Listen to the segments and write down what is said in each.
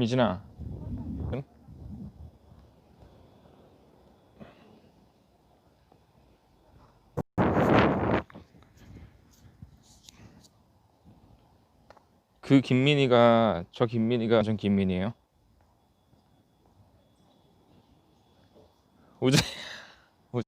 미진아. 응? 그 김민희가 저 김민희가 전 김민희예요. 우재 우-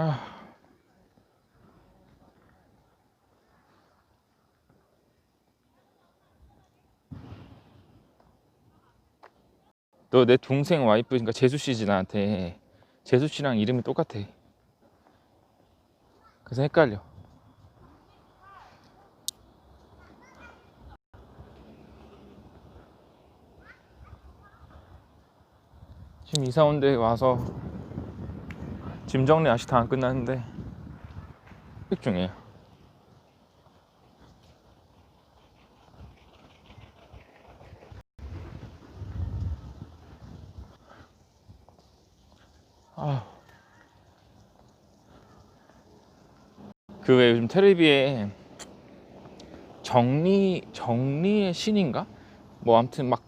아. 너 내 동생 와이프 그러니까 재수 씨지 나한테 재수 씨랑 이름이 똑같아. 그래서 헷갈려. 지금 이사 온 데 와서 짐 정리 아직 다 안 끝났는데 획 중이에요. 아. 그왜 요즘 테레비에 정리 정리의 신인가? 뭐 아무튼 막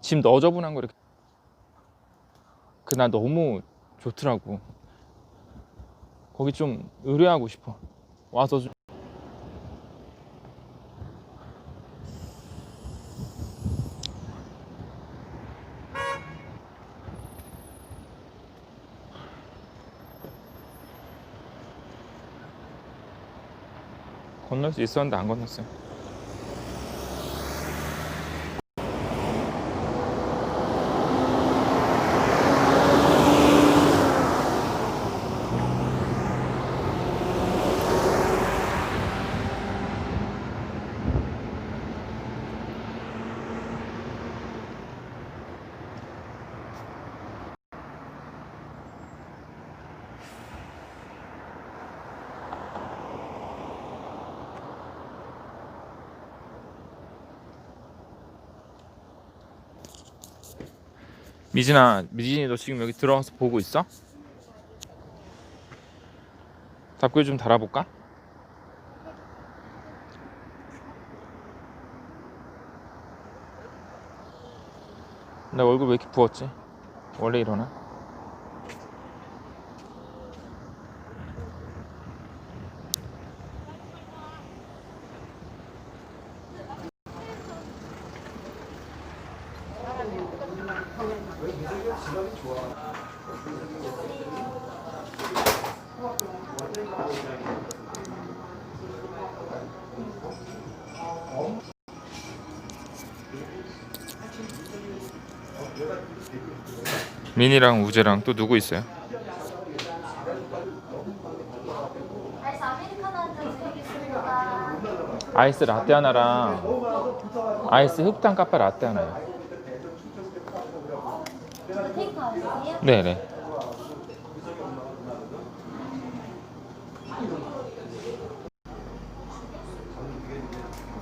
짐 너저분한 거 이렇게 그나 너무 좋더라고. 거기 좀 의뢰하고 싶어. 와서 좀 건널 수 있었는데 안 건넜어요. 미진아, 미진이 너 지금 여기 들어와서 보고 있어? 답글 좀 달아볼까? 나 얼굴 왜 이렇게 부었지? 원래 이러나? 민이랑 우재랑 또 누구 있어요? 아이스 라떼 하나랑 아이스 흑당 카페 라떼 하나요. 테이크아웃이에요? 네네.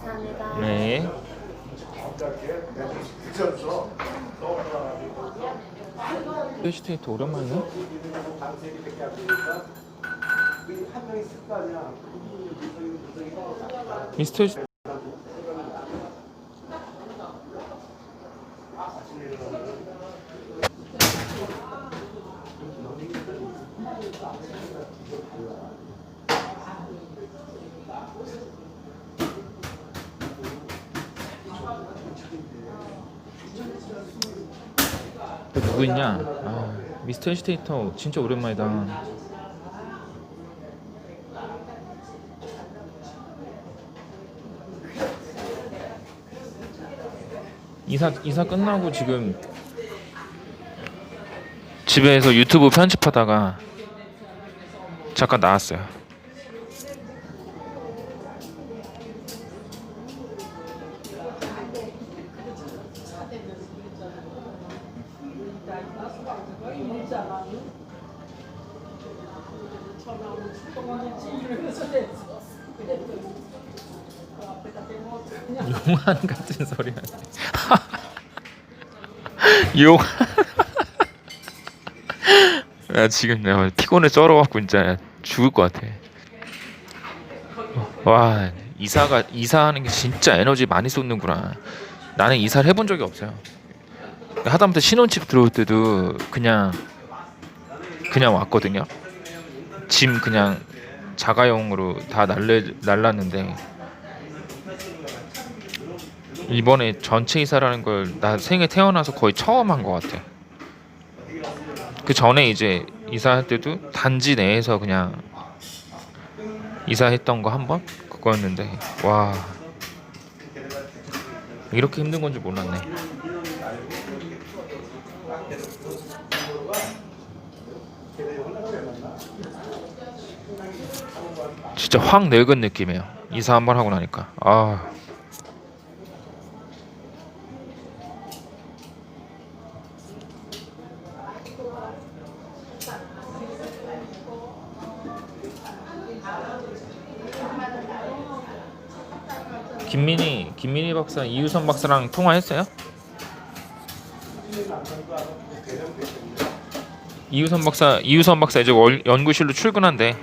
감사합니다. 네. 스테이트 오랜만이네. 미스터 시- 또 누구 있냐? 스테이터 진짜 오랜만이다. 이사 이사 끝나고 지금 집에서 유튜브 편집하다가 잠깐 나왔어요. 용한 같은 소리. 용. 나 지금 내가 피곤에 쩔어갖고 진짜 죽을 것 같아. 와 이사가 이사하는 게 진짜 에너지 많이 쏟는구나. 나는 이사를 해본 적이 없어요. 하다못해 신혼집 들어올 때도 그냥 그냥 왔거든요. 짐 그냥 자가용으로 다 날래 날랐는데 이번에 전체 이사라는 걸 나 생에 태어나서 거의 처음 한 것 같아. 그 전에 이제 이사할 때도 단지 내에서 그냥 이사했던 거 한 번 그거였는데 와 이렇게 힘든 건지 몰랐네. 진짜 확 늙은 느낌이에요. 이사 한 번 하고 나니까 아. 김민희 김민희 박사 이유선 박사랑 통화했어요? 이유선 박사 이유선 박사 이제 월, 연구실로 출근한대.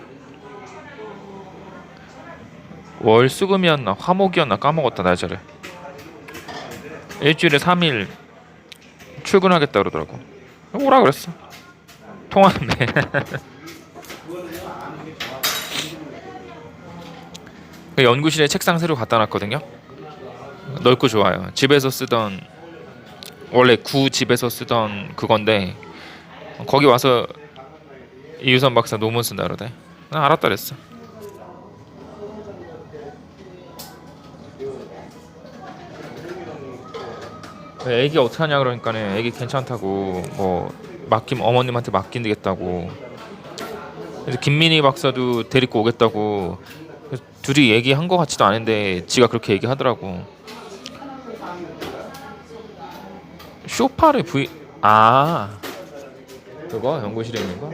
월수금이었나 화목이었나 까먹었다 날짜를. 일주일에 3일 출근하겠다 그러더라고. 오라 그랬어. 통화하는 데. 그 연구실에 책상 새로 갖다 놨거든요. 넓고 좋아요. 집에서 쓰던 원래 구 집에서 쓰던 그건데 거기 와서 이유선 박사 논문 쓴다 그러대. 나 알았다 그랬어. 애기 어떻게 하냐 그러니까는 애기 괜찮다고 뭐 맡김 어머님한테 맡긴다겠다고. 그래서 김민희 박사도 데리고 오겠다고 둘이 얘기한 것 같지도 않은데 지가 그렇게 얘기하더라고. 쇼파를 부이 아 그거 연구실에 있는 거?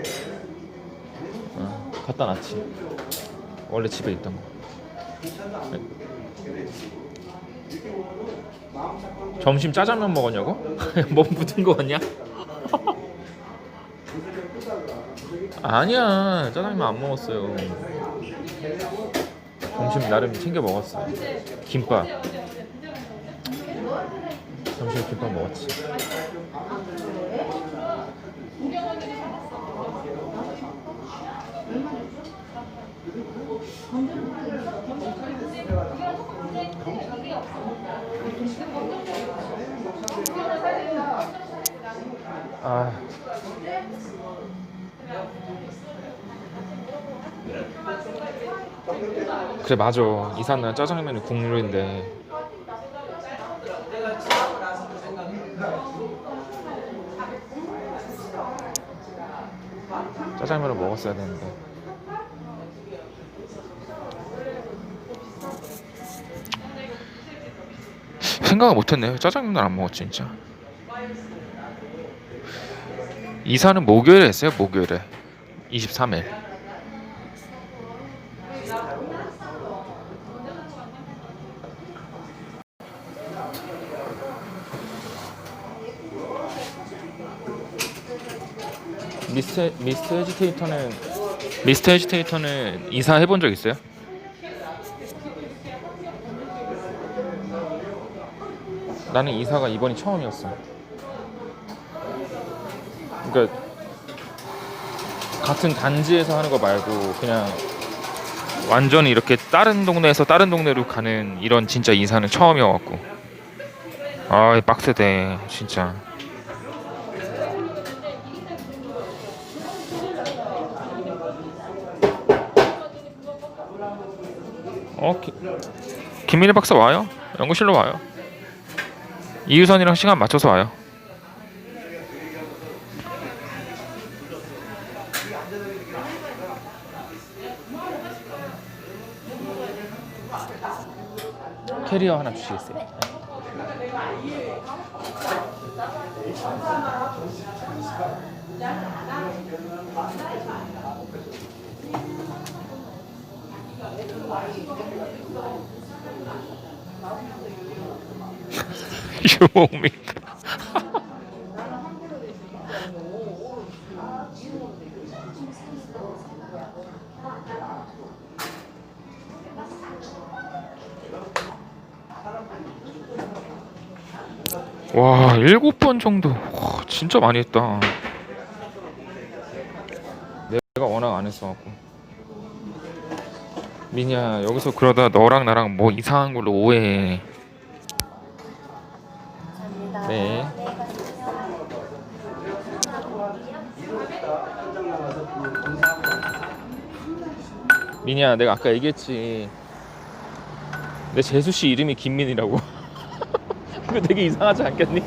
어, 갖다 놨지. 원래 집에 있던 거. 점심 짜장면 먹었냐고? 뭐 묻은 거 같냐? 아니야 짜장면 안 먹었어요. 점심 나름 챙겨 먹었어. 김밥. 점심 김밥 먹었지. 아. 그래 맞아. 이사는 짜장면이 국룰인데. 짜장면을 먹었어야 되는데. 생각을 못했네. 짜장면을 안 먹었지 진짜? 이사는 목요일에 했어요 목요일에. 23일 미스터 미스터 헤지테이터는 미스터 헤지테이터는 이사 해 본 적 있어요? 나는 이사가 이번이 처음이었어. 그러니까 같은 단지에서 하는 거 말고 그냥 완전히 이렇게 다른 동네에서 다른 동네로 가는 이런 진짜 이사는 처음이어갖고 아 빡세대 진짜. 어, 기, 김민희 박사 와요? 연구실로 와요. 이유선이랑 시간 맞춰서 와요. 캐리어 하나 주시겠어요? 유목민. 와 일곱 번 정도 와, 진짜 많이 했다 내가 워낙 안 했어갖고 미니야 여기서 그러다 너랑 나랑 뭐 이상한 걸로 오해해 감사합니다. 네. 네. 미니야 내가 아까 얘기했지 내 재수씨 이름이 김민이라고 그거 되게 이상하지 않겠니?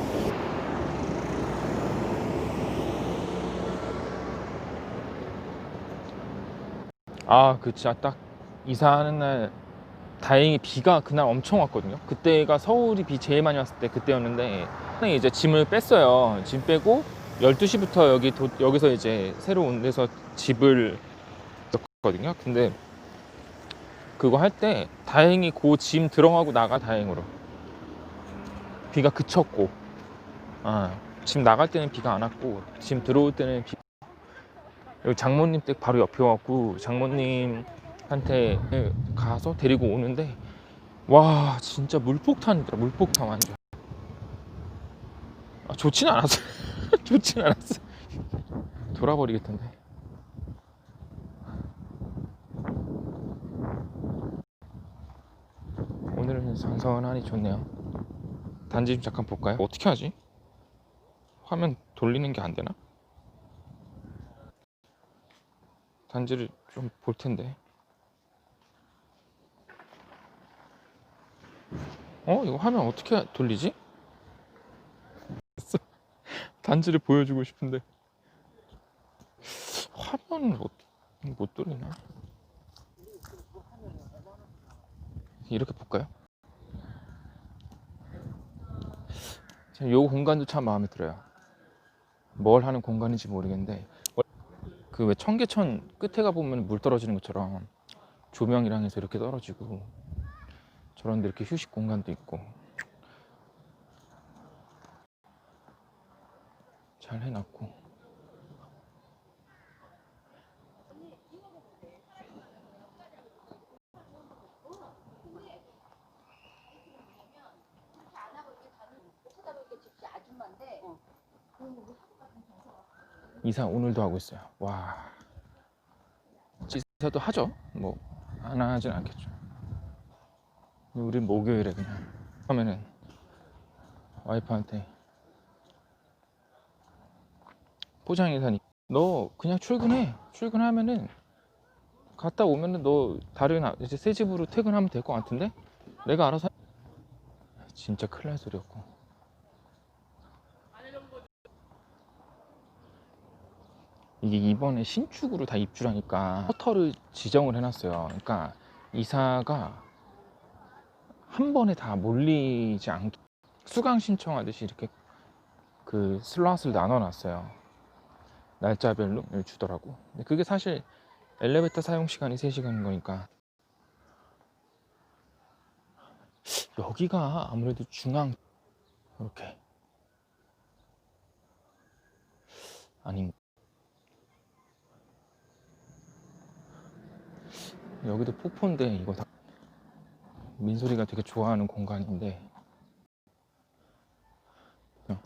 아, 그 진짜 딱 이사하는 날 다행히 비가 그날 엄청 왔거든요. 그때가 서울이 비 제일 많이 왔을 때 그때였는데 이제 짐을 뺐어요. 짐 빼고 12시부터 여기 도- 여기서 이제 새로 온 데서 집을 넣었거든요. 근데 그거 할 때 다행히 그 짐 들어가고 나가 다행으로 비가 그쳤고 아, 짐 나갈 때는 비가 안 왔고 짐 들어올 때는 비 여기 장모님 댁 바로 옆에 왔고 장모님 한테 가서 데리고 오는데 와 진짜 물폭탄이더라 물폭탄 완전 아, 좋진 않았어 좋진 않았어 돌아버리겠던데 오늘은 선선하니 좋네요 단지 좀 잠깐 볼까요? 어떻게 하지? 화면 돌리는 게 안 되나? 단지를 좀 볼 텐데. 어? 이거 화면 어떻게 돌리지? 단지를 보여주고 싶은데 화면을 못, 못 돌리나? 이렇게 볼까요? 이 공간도 참 마음에 들어요. 뭘 하는 공간인지 모르겠는데 그 왜 청계천 끝에 가 보면 물 떨어지는 것처럼 조명이랑 해서 이렇게 떨어지고 저런데 이렇게 휴식 공간도 있고 잘 해놨고 이사 오늘도 하고 있어요. 와. 이사도 하죠. 뭐 안 하진 않겠죠. 우리 목요일에 그냥 하면은 와이프한테 포장이사니. 너 그냥 출근해. 출근하면은 갔다 오면은 너 다른 아- 이제 새 집으로 퇴근하면 될 것 같은데? 내가 알아서 하- 진짜 큰일 날 소리였고. 이게 이번에 신축으로 다 입주하니까. 커터를 지정을 해놨어요. 그러니까 이사가 한 번에 다 몰리지 않게 수강 신청하듯이 이렇게 그 슬롯을 나눠놨어요. 날짜별로 주더라고. 근데 그게 사실 엘리베이터 사용 시간이 3시간인 거니까 여기가 아무래도 중앙 이렇게 아닌 여기도 폭포인데 이거 다 민소리가 되게 좋아하는 공간인데. 어.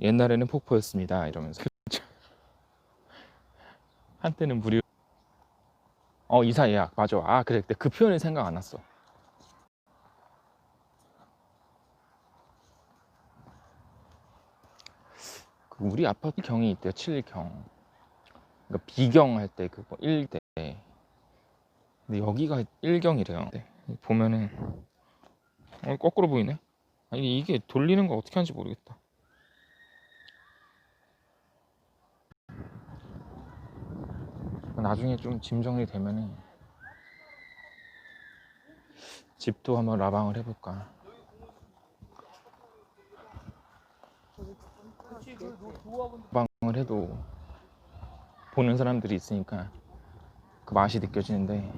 옛날에는 폭포였습니다 이러면서. 한때는 무료. 어 이사 예약. 맞아. 아 그래. 그때 그 표현이 생각 안 났어. 그 우리 아파트 경이 있대요 7경. 그러니까 비경 할 때 그거 1대 근데 여기가 1경이래요. 보면은 어, 거꾸로 보이네. 아니 이게 돌리는 거 어떻게 하는지 모르겠다. 나중에 좀 짐 정리되면은 집도 한번 라방을 해볼까. 라방을 해도 보는 사람들이 있으니까 그 맛이 느껴지는데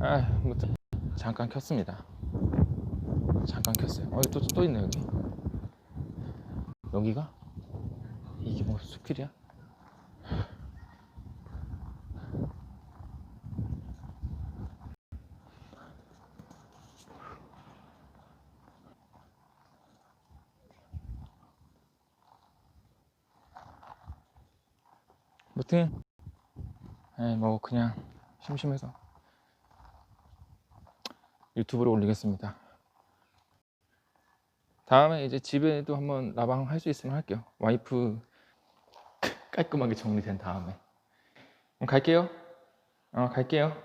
아, 뭐 또- 잠깐 켰습니다. 잠깐 켰어요. 어, 또, 또 있네, 여기. 여기가? 이게 뭐 수필이야? 무튼, 에, 뭐 그냥 심심해서 유튜브로 올리겠습니다. 다음에 이제 집에도 한번 라방 할 수 있으면 할게요. 와이프 깔끔하게 정리된 다음에. 갈게요. 어, 갈게요.